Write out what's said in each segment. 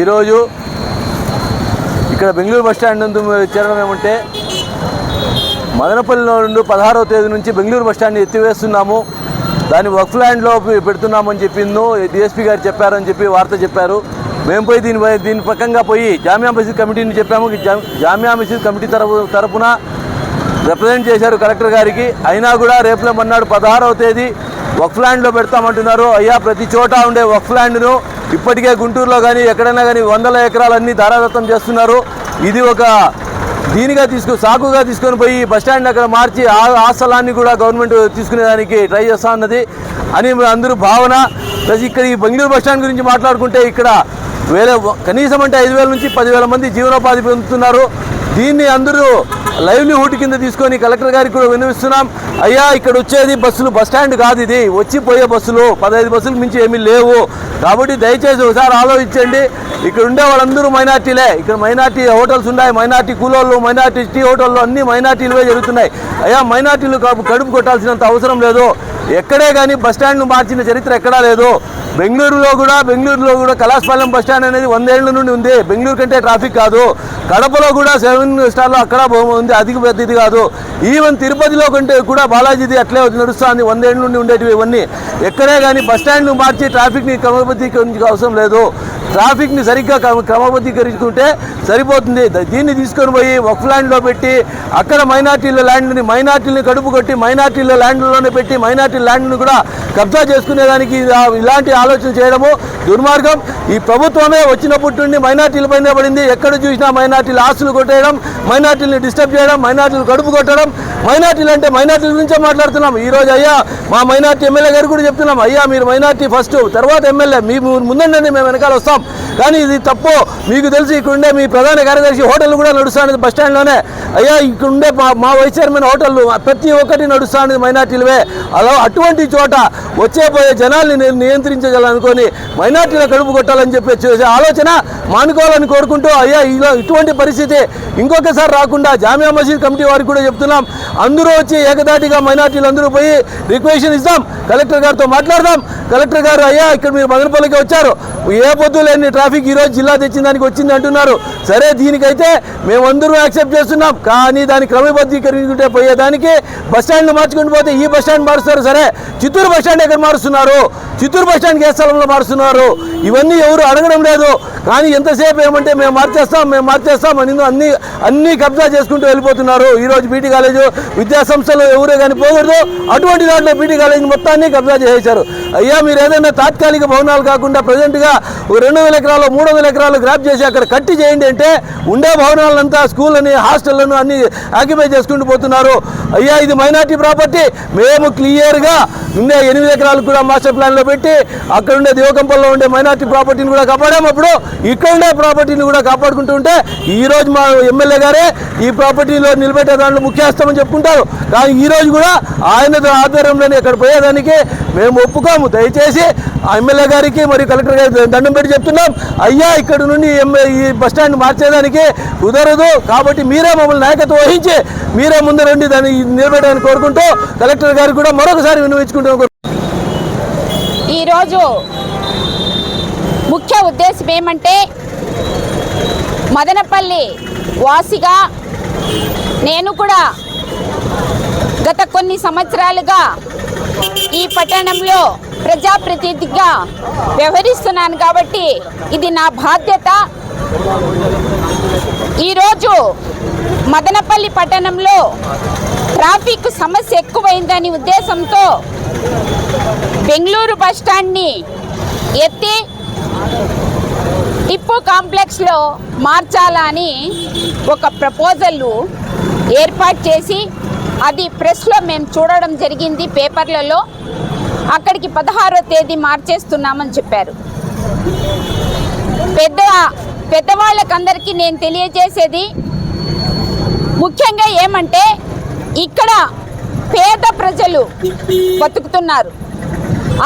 ఈరోజు ఇక్కడ Bengaluru bus stand నందు చేరడం ఏమంటే మదనపల్లిలో నుండి పదహారవ తేదీ నుంచి బెంగళూరు బస్ స్టాండ్ ఎత్తివేస్తున్నాము. దాన్ని వర్క్ ల్యాండ్లో పెడుతున్నామని చెప్పిందో డిఎస్పీ గారు చెప్పారని చెప్పి వార్త చెప్పారు. మేము పోయి దీనిపై దీని పక్కంగా పోయి జామియా మసీద్ కమిటీని చెప్పాము. జామియా మసీద్ కమిటీ తరపు తరపున రిప్రజెంట్ చేశారు కలెక్టర్ గారికి. అయినా కూడా రేపులో మొన్నాడు పదహారవ తేదీ వక్ఫ్ ల్యాండ్లో పెడతామంటున్నారు. అయ్యా ప్రతి చోట ఉండే వక్ఫ్ ల్యాండ్ను ఇప్పటికే గుంటూరులో కానీ ఎక్కడైనా కానీ వందల ఎకరాలన్నీ ధారాదత్తం చేస్తున్నారు. ఇది ఒక దీనిగా తీసుకు సాకుగా తీసుకొని పోయి బస్ స్టాండ్ అక్కడ మార్చి ఆ ఆ స్థలాన్ని కూడా గవర్నమెంట్ తీసుకునేదానికి ట్రై చేస్తా ఉన్నది. అని అందరూ భావన. ప్లస్ ఇక్కడ ఈ బెంగళూరు బస్ స్టాండ్ గురించి మాట్లాడుకుంటే ఇక్కడ వేల కనీసం అంటే ఐదు వేల నుంచి పదివేల మంది జీవనోపాధి పొందుతున్నారు. దీన్ని అందరూ లైవ్లీహుడ్ కింద తీసుకొని కలెక్టర్ గారికి కూడా వినిపిస్తున్నాం అయ్యా ఇక్కడ వచ్చేది బస్సులు బస్ స్టాండ్ కాదు ఇది. వచ్చి పోయే బస్సులు పదహైదు బస్సులు మించి ఏమీ లేవు. కాబట్టి దయచేసి ఒకసారి ఆలోచించండి. ఇక్కడ ఉండే వాళ్ళందరూ మైనార్టీలే. ఇక్కడ మైనార్టీ హోటల్స్ ఉన్నాయి. మైనార్టీ కూలోళ్ళు మైనార్టీ టీ హోటళ్ళు అన్ని మైనార్టీలువే జరుగుతున్నాయి. అయ్యా మైనార్టీలు కడుపు కడుపు కొట్టాల్సినంత అవసరం లేదు. ఎక్కడే కానీ బస్ మార్చిన చరిత్ర ఎక్కడా లేదు. బెంగళూరులో కూడా బెంగళూరులో కూడా కలాస్పాలెం బస్ స్టాండ్ అనేది వందేళ్ళ నుండి ఉంది. బెంగళూరు కంటే ట్రాఫిక్ కాదు. కడపలో కూడా సెవెన్ స్టార్లో అక్కడ ఉంది అధిక పెద్దది కాదు. ఈవెన్ తిరుపతిలో కంటే కూడా బాలాజీది అట్లే నడుస్తుంది. వందేళ్ళ నుండి ఉండేటివి ఇవన్నీ. ఎక్కడే కానీ బస్ స్టాండ్ను మార్చి ట్రాఫిక్ని క్రమబద్ధీకరించే అవసరం లేదు. ట్రాఫిక్ని సరిగ్గా క్రమబద్ధీకరించుకుంటే సరిపోతుంది. దీన్ని తీసుకొని పోయి వక్ఫ్ ల్యాండ్లో పెట్టి అక్కడ మైనార్టీల ల్యాండ్ని మైనార్టీలని కడుపు కొట్టి మైనార్టీల ల్యాండ్లోనే పెట్టి మైనార్టీ ల్యాండ్ను కూడా కబ్జా చేసుకునేదానికి ఇలాంటి ఆలోచన చేయడము దుర్మార్గం. ఈ ప్రభుత్వమే వచ్చినప్పటి నుండి మైనార్టీల పైన పడింది. ఎక్కడ చూసినా మైనార్టీల ఆస్తులు కొట్టేయడం మైనార్టీలను డిస్టర్బ్ చేయడం మైనార్టీలు కడుపు కొట్టడం మైనార్టీలు అంటే మైనార్టీల గురించే మాట్లాడుతున్నాం. ఈరోజు అయ్యా మా మైనార్టీ ఎమ్మెల్యే గారు కూడా చెప్తున్నాం. అయ్యా మీరు మైనార్టీ ఫస్ట్ తర్వాత ఎమ్మెల్యే. మీ ముందండి మేము వెనకాల వస్తాం. కానీ ఇది తప్పు. మీకు తెలిసి ఇక్కడ ఉండే మీ ప్రధాన కార్యదర్శి హోటల్ కూడా నడుస్తున్నది బస్ స్టాండ్లోనే. అయ్యా ఇక్కడ ఉండే మా మా వైస్ చైర్మన్ హోటళ్ళు ప్రతి ఒక్కటి నడుస్తున్నది మైనార్టీలవే. అలా అటువంటి చోట వచ్చే పోయే జనాల్ని నేను నియంత్రించగలనుకొని మైనార్టీల కడుపు కొట్టాలని చెప్పి చేసే ఆలోచన మానుకోవాలని కోరుకుంటూ అయ్యా ఇలా ఇటువంటి పరిస్థితి ఇంకొకసారి రాకుండా జామియా మసీద్ కమిటీ వారికి కూడా చెప్తున్నాం. అందరూ వచ్చి ఏకదాటిగా మైనార్టీలు అందరూ పోయి రిక్వెషన్ ఇస్తాం. కలెక్టర్ గారితో మాట్లాడదాం. కలెక్టర్ గారు అయ్యా ఇక్కడ మీరు మదనపల్లికి వచ్చారు. ఏ పొద్దులే లేని ట్రాఫిక్ ఈరోజు జిల్లా తెచ్చిన దానికి వచ్చింది అంటున్నారు. సరే దీనికైతే మేమందరూ యాక్సెప్ట్ చేస్తున్నాం. కానీ దాన్ని క్రమబద్ధీకరించుకుంటే పోయేదానికి బస్ స్టాండ్లు మార్చుకుంటూ పోతే ఈ బస్ స్టాండ్ మారుస్తారు. సరే చిత్తూరు బస్ స్టాండ్ ఎక్కడ మారుస్తున్నారు? చిత్తూరు బస్ ఏ స్థలంలో మారుస్తున్నారు? ఇవన్నీ ఎవరు అడగడం లేదు. కానీ ఎంతసేపు ఏమంటే మేము మార్చేస్తాం మేము మార్చేస్తాం అని అన్ని అన్ని కబ్జా చేసుకుంటూ వెళ్ళిపోతున్నారు. ఈరోజు బీటీ కాలేజు విద్యాసంస్థలు ఎవరే కానీ పోకూడదు. అటువంటి దాంట్లో బీటీ కాలేజ్ మొత్తాన్ని కబ్జా చేసేశారు. అయ్యా మీరు ఏదైనా తాత్కాలిక భవనాలు కాకుండా ప్రజెంట్గా ఒక రెండు వేల ఎకరాలు మూడు వందల ఎకరాలు గ్రాప్ చేసి అక్కడ కట్టి చేయండి అంటే ఉండే భవనాలంతా స్కూళ్ళని హాస్టళ్ళను అన్ని ఆక్యుపై చేసుకుంటూ పోతున్నారు. అయ్యా ఇది మైనార్టీ ప్రాపర్టీ. మేము క్లియర్గా ఉండే ఎనిమిది ఎకరాలు కూడా మాస్టర్ ప్లాన్లో పెట్టి అక్కడ ఉండే దేవకంపల్లో ఉండే మైనార్టీ ప్రాపర్టీని కూడా కాపాడాము అప్పుడు. ఇక్కడనే ప్రాపర్టీని కూడా కాపాడుకుంటూ ఉంటే ఈ రోజు మా ఎమ్మెల్యే గారే ఈ ప్రాపర్టీలో నిలబెట్టే దాంట్లో ముఖ్యస్థమని చెప్పుకుంటారు. కానీ ఈరోజు కూడా ఆయన ఆధ్వర్యంలోనే ఇక్కడ పోయేదానికి మేము ఒప్పుకోము. దయచేసి ఆ ఎమ్మెల్యే గారికి మరియు కలెక్టర్ గారికి దండం పెట్టి చెప్తున్నాం. అయ్యా ఇక్కడ నుండి ఈ బస్ మార్చేదానికి కుదరదు. కాబట్టి మీరే మమ్మల్ని నాయకత్వం వహించి మీరే ముందు రండి దాన్ని నిలబెట్టాలని కోరుకుంటూ కలెక్టర్ గారికి కూడా మరొకసారి వినియోగించుకుంటాం ఈరోజు ముఖ్య ఉద్దేశం ఏమంటే మదనపల్లి వాసిగా నేను కూడా గత కొన్ని సంవత్సరాలుగా ఈ పట్టణంలో ప్రజాప్రతినిధిగా వ్యవహరిస్తున్నాను కాబట్టి ఇది నా బాధ్యత. ఈరోజు మదనపల్లి పట్టణంలో ట్రాఫిక్ సమస్య ఎక్కువైందని ఉద్దేశంతో బెంగళూరు బస్ స్టాండ్ని ఎత్తి టిప్పు కాంప్లెక్స్లో మార్చాలని ఒక ప్రపోజల్ ఏర్పాటు చేసి అది ప్రెస్లో మేము చూడడం జరిగింది పేపర్లలో. అక్కడికి పదహారో తేదీ మార్చేస్తున్నామని చెప్పారు. పెద్ద పెద్దవాళ్ళకందరికీ నేను తెలియజేసేది ముఖ్యంగా ఏమంటే ఇక్కడ పేద ప్రజలు బతుకుతున్నారు.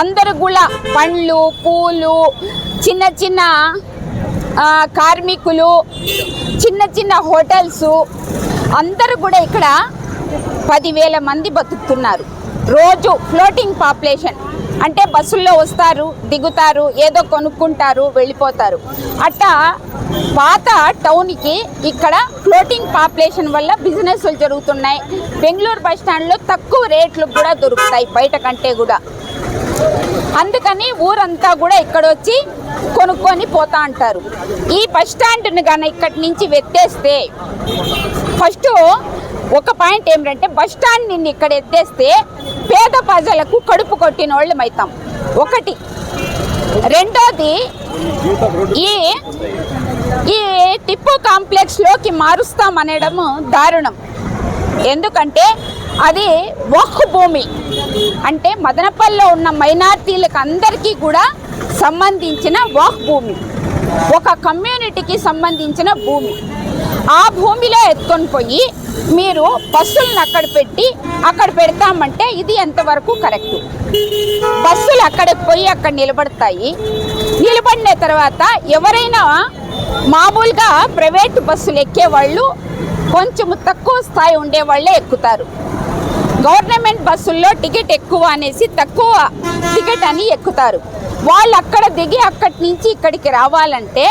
అందరూ కూడా పండ్లు పూలు చిన్న చిన్న కార్మికులు చిన్న చిన్న హోటల్స్ అందరూ కూడా ఇక్కడ పదివేల మంది బతుకుతున్నారు. రోజు ఫ్లోటింగ్ పాపులేషన్ అంటే బస్సుల్లో వస్తారు దిగుతారు ఏదో కొనుక్కుంటారు వెళ్ళిపోతారు. అట్టా పాత టౌన్కి ఇక్కడ ఫ్లోటింగ్ పాపులేషన్ వల్ల బిజినెస్లు జరుగుతున్నాయి. బెంగళూరు బస్ స్టాండ్లో తక్కువ రేట్లు కూడా దొరుకుతాయి బయట కంటే కూడా. అందుకని ఊరంతా కూడా ఇక్కడ వచ్చి కొనుక్కొని పోతా అంటారు. ఈ బస్ స్టాండ్ని కానీ ఇక్కడి నుంచి వెత్తేస్తే ఫస్ట్ ఒక పాయింట్ ఏమిటంటే బస్ స్టాండ్ నిన్ను ఇక్కడ ఎత్తేస్తే పేద ప్రజలకు కడుపు కొట్టిన వాళ్ళం అవుతాం ఒకటి. రెండోది ఈ ఈ టిప్పు కాంప్లెక్స్లోకి మారుస్తాం అనడము దారుణం. ఎందుకంటే అది వక్ఫ్ భూమి. అంటే మదనపల్లిలో ఉన్న మైనార్టీలకు అందరికీ కూడా సంబంధించిన వాక్ భూమి. ఒక కమ్యూనిటీకి సంబంధించిన భూమి. ఆ భూమిలో ఎత్తుకొని పోయి మీరు బస్సులను అక్కడ పెట్టి అక్కడ పెడతామంటే ఇది ఎంతవరకు కరెక్ట్? బస్సులు అక్కడికి పోయి అక్కడ నిలబడతాయి. నిలబడిన తర్వాత ఎవరైనా మామూలుగా ప్రైవేట్ బస్సులు ఎక్కేవాళ్ళు కొంచెం తక్కువ స్థాయి ఉండే వాళ్ళే ఎక్కుతారు. గవర్నమెంట్ బస్సుల్లో టికెట్ ఎక్కువ అనేసి తక్కువ టికెట్ అని ఎక్కుతారు. వాళ్ళు అక్కడ దిగి అక్కడి నుంచి ఇక్కడికి రావాలంటే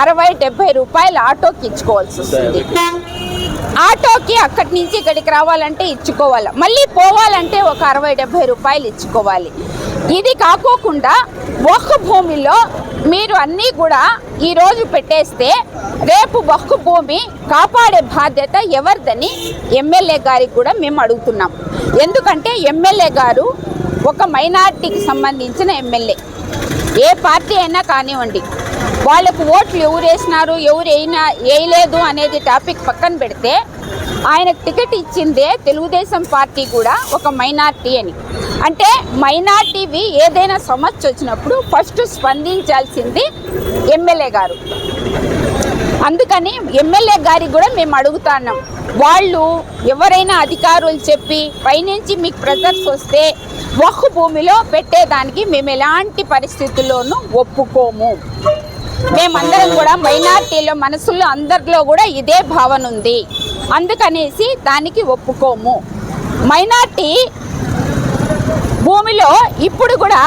అరవై డెబ్బై రూపాయలు ఆటోకి ఇచ్చుకోవాల్సి వస్తుంది. ఆటోకి అక్కడి నుంచి ఇక్కడికి రావాలంటే ఇచ్చుకోవాలి. మళ్ళీ పోవాలంటే ఒక అరవై డెబ్బై రూపాయలు ఇచ్చుకోవాలి. ఇది కాకోకుండా ఒక్క భూమిలో మీరు అన్నీ కూడా ఈరోజు పెట్టేస్తే రేపు ఒక్క భూమి కాపాడే బాధ్యత ఎవరిదని ఎమ్మెల్యే గారికి కూడా మేము అడుగుతున్నాం. ఎందుకంటే ఎమ్మెల్యే గారు ఒక మైనార్టీకి సంబంధించిన ఎమ్మెల్యే. ఏ పార్టీ అయినా కానివ్వండి వాళ్ళకు ఓట్లు ఎవరు వేసినారు ఎవరు వేయినా వేయలేదు అనేది టాపిక్ పక్కన పెడితే ఆయనకు టికెట్ ఇచ్చిందే తెలుగుదేశం పార్టీ కూడా ఒక మైనార్టీ అని. అంటే మైనార్టీవి ఏదైనా సమస్య వచ్చినప్పుడు ఫస్ట్ స్పందించాల్సింది ఎమ్మెల్యే గారు. అందుకని ఎమ్మెల్యే గారికి కూడా మేము అడుగుతున్నాం వాళ్ళు ఎవరైనా అధికారులు చెప్పి పైనుంచి మీకు ప్రెజర్స్ వస్తే ఒక్క భూమిలో పెట్టేదానికి మేము ఎలాంటి పరిస్థితుల్లోనూ ఒప్పుకోము. మేమందరం కూడా మైనార్టీలో మనసుల్లో అందరిలో కూడా ఇదే భావన ఉంది. అందుకనేసి దానికి ఒప్పుకోము. మైనార్టీ భూమిలో ఇప్పుడు కూడా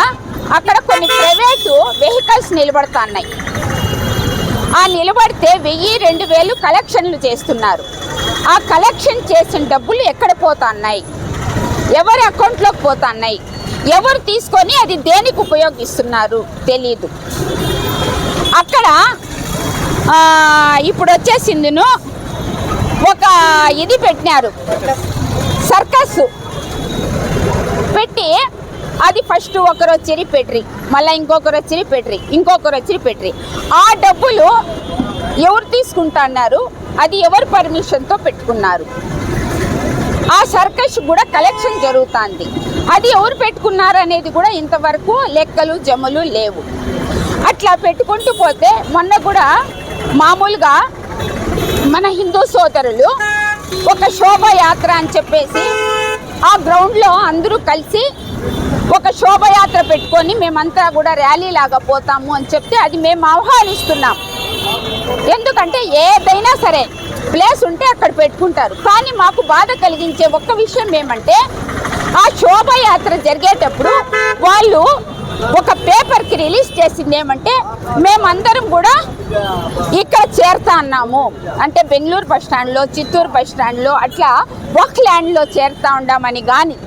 అక్కడ కొన్ని ప్రైవేటు వెహికల్స్ నిలబడుతున్నాయి. ఆ నిలబడితే వెయ్యి రెండు వేలు కలెక్షన్లు చేస్తున్నారు. ఆ కలెక్షన్ చేసిన డబ్బులు ఎక్కడ పోతున్నాయి? ఎవరి అకౌంట్లోకి పోతున్నాయి? ఎవరు తీసుకొని అది దేనికి ఉపయోగిస్తున్నారు తెలీదు. అక్కడ ఇప్పుడు వచ్చేసిందిను ఒక ఇది పెట్టినారు. సర్కస్ పెట్టి అది ఫస్ట్ ఒకరు వచ్చి పెట్రి మళ్ళీ ఇంకొకరు వచ్చి పెట్రి ఇంకొకరు వచ్చి పెట్రి. ఆ డబ్బులు ఎవరు తీసుకుంటున్నారు అది ఎవరు పర్మిషన్తో పెట్టుకున్నారు. ఆ సర్కస్ కూడా కలెక్షన్ జరుగుతుంది. అది ఎవరు పెట్టుకున్నారు అనేది కూడా ఇంతవరకు లెక్కలు జమలు లేవు. అట్లా పెట్టుకుంటూ పోతే మొన్న కూడా మామూలుగా మన హిందూ సోదరులు ఒక శోభయాత్ర అని చెప్పేసి ఆ గ్రౌండ్లో అందరూ కలిసి ఒక శోభయాత్ర పెట్టుకొని మేమంతా కూడా ర్యాలీ లాగా పోతాము అని చెప్తే అది మేము ఆహ్వానిస్తున్నాం. ఎందుకంటే ఏదైనా సరే ప్లేస్ ఉంటే అక్కడ పెట్టుకుంటారు. కానీ మాకు బాధ కలిగించే ఒక్క విషయం ఏమంటే ఆ శోభయాత్ర జరిగేటప్పుడు వాళ్ళు ఒక పేపర్కి రిలీజ్ చేసింది ఏమంటే మేమందరం కూడా ఇక్కడ చేరుతా అన్నాము. అంటే బెంగళూరు బస్ స్టాండ్లో చిత్తూరు బస్ స్టాండ్లో అట్లా వక్ ల్యాండ్లో చేరుతా ఉండామని కానీ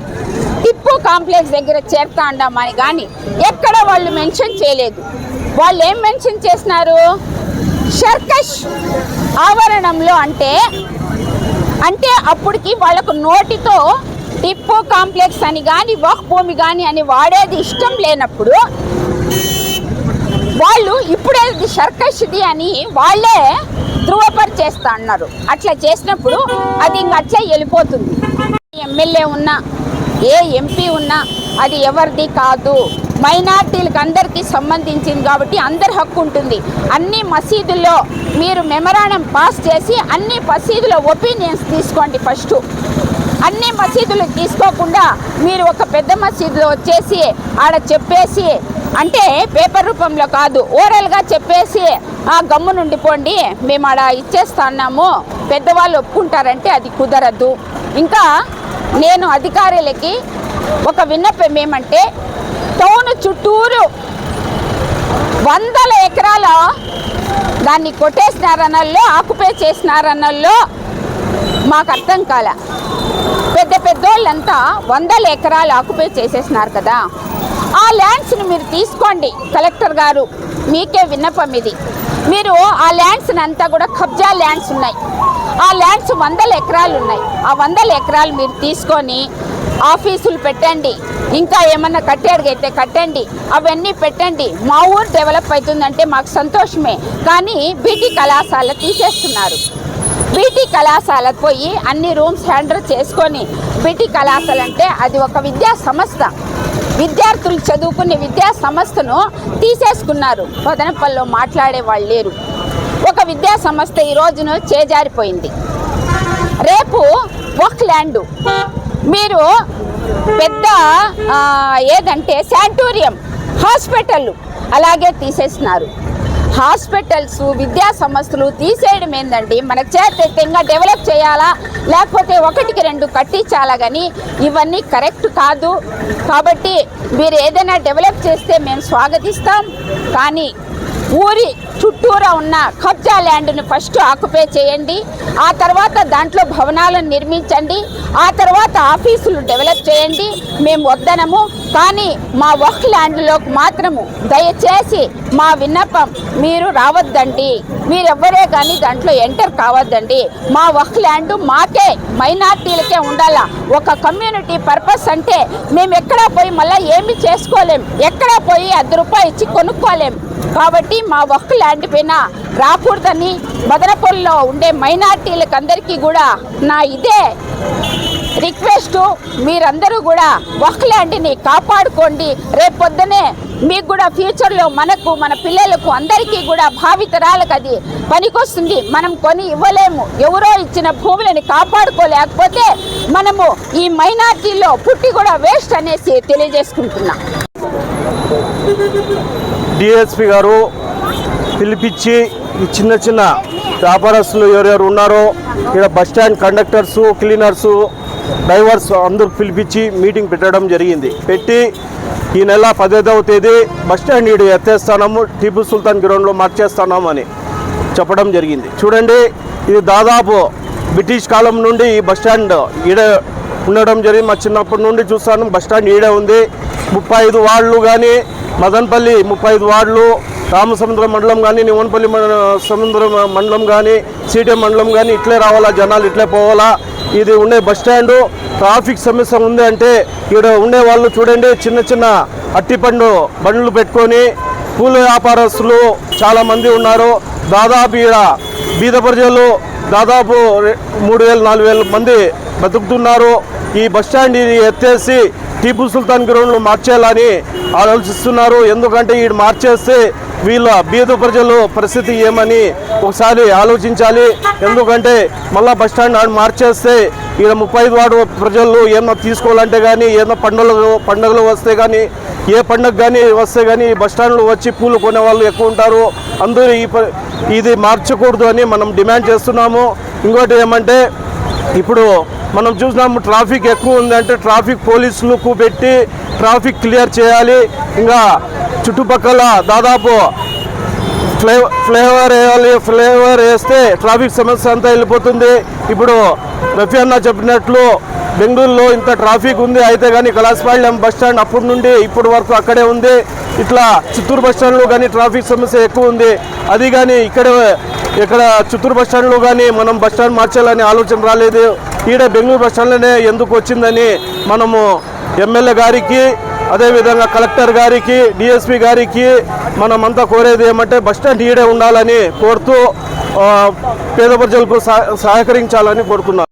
టిప్పు కాంప్లెక్స్ దగ్గర చేరుతా ఉండామని కానీ ఎక్కడ వాళ్ళు మెన్షన్ చేయలేదు. వాళ్ళు ఏం మెన్షన్ చేసినారు? షర్కష్ ఆవరణంలో అంటే అంటే అప్పటికి వాళ్ళకు నోటితో టిప్పు కాంప్లెక్స్ అని కానీ వక్ భూమి కానీ అని వాడేది ఇష్టం లేనప్పుడు వాళ్ళు ఇప్పుడే ఇది సర్కస్ది అని వాళ్ళే ధృవపరిచేస్తా అన్నారు అట్లా చేసినప్పుడు అది ఇంక అట్లే వెళ్ళిపోతుంది. ఎమ్మెల్యే ఉన్నా ఏ ఎంపీ ఉన్నా అది ఎవరిది కాదు. మైనార్టీలకు అందరికీ సంబంధించింది కాబట్టి అందరి హక్కు ఉంటుంది. అన్ని మసీదుల్లో మీరు మెమరాండం పాస్ చేసి అన్ని మసీదుల ఒపీనియన్స్ తీసుకోండి ఫస్ట్. అన్ని మసీదులు తీసుకోకుండా మీరు ఒక పెద్ద మసీదులో వచ్చేసి ఆడ చెప్పేసి అంటే పేపర్ రూపంలో కాదు ఓరల్గా చెప్పేసి ఆ గమ్ము నుండిపోండి మేము అలా ఇచ్చేస్తున్నాము పెద్దవాళ్ళు ఒప్పుకుంటారంటే అది కుదరదు. ఇంకా నేను అధికారులకి ఒక విన్నపం ఏమంటే టౌన్ చుట్టూరు వందల ఎకరాల దాన్ని కొట్టేసినారనల్లో ఆకుపే చేసినారనల్లో మాకు అర్థం కాల. పెద్ద పెద్దోళ్ళంతా వందల ఎకరాలు ఆకుపే చేసేసినారు కదా. ఆ ల్యాండ్స్ని మీరు తీసుకోండి కలెక్టర్ గారు. మీకే విన్నపం ఇది. మీరు ఆ ల్యాండ్స్ని అంతా కూడా కబ్జా ల్యాండ్స్ ఉన్నాయి. ఆ ల్యాండ్స్ వందల ఎకరాలు ఉన్నాయి. ఆ వందల ఎకరాలు మీరు తీసుకొని ఆఫీసులు పెట్టండి. ఇంకా ఏమన్నా కట్టేడుగైతే కట్టండి. అవన్నీ పెట్టండి. మా ఊరు డెవలప్ అవుతుందంటే మాకు సంతోషమే. కానీ బీటీ కళాశాల తీసేస్తున్నారు. బీటీ కళాశాల పోయి అన్ని రూమ్స్ హ్యాండిల్ చేసుకొని బీటీ కళాశాల అంటే అది ఒక విద్యా సంస్థ. విద్యార్థులు చదువుకునే విద్యా సంస్థను తీసేసుకున్నారు. పదనపల్లిలో మాట్లాడే వాళ్ళు లేరు. ఒక విద్యా సంస్థ ఈ రోజున చేజారిపోయింది. రేపు ఒక ల్యాండ్. మీరు పెద్ద ఏదంటే శాంటోరియం హాస్పిటల్ అలాగే తీసేసినారు. హాస్పిటల్స్ విద్యా సంస్థలు తీసేయడం ఏంటంటే మనకు చేతంగా డెవలప్ చేయాలా? లేకపోతే ఒకటికి రెండు కట్టించాలా కానీ ఇవన్నీ కరెక్ట్ కాదు. కాబట్టి మీరు ఏదైనా డెవలప్ చేస్తే మేము స్వాగతిస్తాం. కానీ ఊరి చుట్టూరా ఉన్న కబ్జా ల్యాండ్ను ఫస్ట్ ఆక్యుపై చేయండి. ఆ తర్వాత దాంట్లో భవనాలను నిర్మించండి. ఆ తర్వాత ఆఫీసులు డెవలప్ చేయండి. మేము వద్దనము. కానీ మా వర్క్ ల్యాండ్లోకి మాత్రము దయచేసి మా విన్నపం మీరు రావద్దండి. మీరెవ్వరే కానీ దాంట్లో ఎంటర్ కావద్దండి. మా వర్క్ ల్యాండ్ మాకే మైనార్టీలకే ఉండాలా. ఒక కమ్యూనిటీ పర్పస్ అంటే మేము ఎక్కడా పోయి మళ్ళీ ఏమి చేసుకోలేం. ఎక్కడ పోయి అర్ధ రూపాయి ఇచ్చి కొనుక్కోలేం. కాబట్టి మా వర్క్ ల్యాండ్ పైన రాకూడదని మదనపల్లిలో ఉండే మైనార్టీలకు అందరికీ కూడా నా ఇదే రిక్వెస్ట్. మీరందరూ కూడా వర్క్ ల్యాండ్ని కాపాడుకోండి. రేపు పొద్దునే మీకు కూడా ఫ్యూచర్లో మనకు మన పిల్లలకు అందరికీ కూడా భావితరాలకు అది పనికొస్తుంది. మనం కొని ఇవ్వలేము. ఎవరో ఇచ్చిన భూములని కాపాడుకోలేకపోతే మనము ఈ మైనార్టీలో పుట్టి కూడా వేస్ట్ అనేసి తెలియజేసుకుంటున్నాం. డిఎస్పి గారు పిలిపించి ఈ చిన్న చిన్న వ్యాపారస్తులు ఎవరెవరు ఉన్నారో ఇక్కడ bus stand conductors cleaners drivers అందరూ పిలిపించి మీటింగ్ పెట్టడం జరిగింది. పెట్టి ఈ నెల పదిహేదవ తేదీ బస్ స్టాండ్ ఎత్తేస్తాము టిపు సుల్తాన్ గ్రౌండ్లో మార్చేస్తున్నాము అని చెప్పడం జరిగింది. చూడండి ఇది దాదాపు బ్రిటిష్ కాలం నుండి ఈ బస్ స్టాండ్ ఉండడం జరిగింది. మా చిన్నప్పటి నుండి చూస్తాను బస్ స్టాండ్ ఈడే ఉంది. ముప్పై ఐదు వార్డులు కానీ మదన్పల్లి ముప్పై ఐదు వార్డులు రామసముద్రం మండలం కానీ నివన్పల్లి సముద్రం మండలం కానీ సీటే మండలం కానీ ఇట్లే రావాలా జనాలు ఇట్లే పోవాలా? ఇది ఉండే బస్ స్టాండు ట్రాఫిక్ సమస్య ఉంది అంటే ఇక్కడ ఉండే వాళ్ళు చూడండి చిన్న చిన్న అట్టిపండు బండ్లు పెట్టుకొని పూల వ్యాపారస్తులు చాలామంది ఉన్నారు. దాదాపు ఈడ బీద ప్రజలు దాదాపు మూడు వేలు నాలుగు వేల మంది బతుకుతున్నారు. ఈ బస్ స్టాండ్ ఇది ఎత్తేసి టీపు సుల్తాన్ గ్రౌండ్లో మార్చేయాలని ఆలోచిస్తున్నారు. ఎందుకంటే ఈ మార్చేస్తే వీళ్ళ బీద ప్రజలు పరిస్థితి ఏమని ఒకసారి ఆలోచించాలి. ఎందుకంటే మళ్ళా బస్ స్టాండ్ ఆడ మార్చేస్తే ఈడ ముప్పై ఐదు ప్రజలు ఏమన్నా తీసుకోవాలంటే కానీ ఏమన్నా పండుగలు పండుగలు వస్తే కానీ ఏ పండుగ కానీ వస్తే కానీ ఈ బస్ స్టాండ్లో వచ్చి పూలు కొనే వాళ్ళు ఎక్కువ ఉంటారు. అందరూ ఈ ప- ఇది మార్చకూడదు అని మనం డిమాండ్ చేస్తున్నాము. ఇంకోటి ఏమంటే ఇప్పుడు మనం చూసినాము ట్రాఫిక్ ఎక్కువ ఉందంటే ట్రాఫిక్ పోలీసులకు పెట్టి ట్రాఫిక్ క్లియర్ చేయాలి. ఇంకా చుట్టుపక్కల దాదాపు ఫ్లై ఫ్లేవర్ వేయాలి ఫ్లేవర్ వేస్తే ట్రాఫిక్ సమస్య అంతా వెళ్ళిపోతుంది. ఇప్పుడు రఫీ అన్న చెప్పినట్లు బెంగళూరులో ఇంత ట్రాఫిక్ ఉంది. అయితే కానీ కలాసపాళ్యం బస్ స్టాండ్ అప్పటి నుండి ఇప్పటి వరకు అక్కడే ఉంది. ఇట్లా చిత్తూరు బస్ స్టాండ్లో కానీ ట్రాఫిక్ సమస్య ఎక్కువ ఉంది. అది కానీ ఇక్కడ ఇక్కడ చిత్తూరు బస్ స్టాండ్లో కానీ మనం బస్ స్టాండ్ మార్చాలని ఆలోచన రాలేదు. ఈడ బెంగళూరు బస్ స్టాండ్లోనే ఎందుకు వచ్చిందని మనము ఎమ్మెల్యే గారికి అదేవిధంగా కలెక్టర్ గారికి డిఎస్పి గారికి మనమంతా కోరేది ఏమంటే బస్ స్టాండ్ ఈడే ఉండాలని కోరుతూ పేద ప్రజలకు సహ- సహకరించాలని కోరుతున్నాను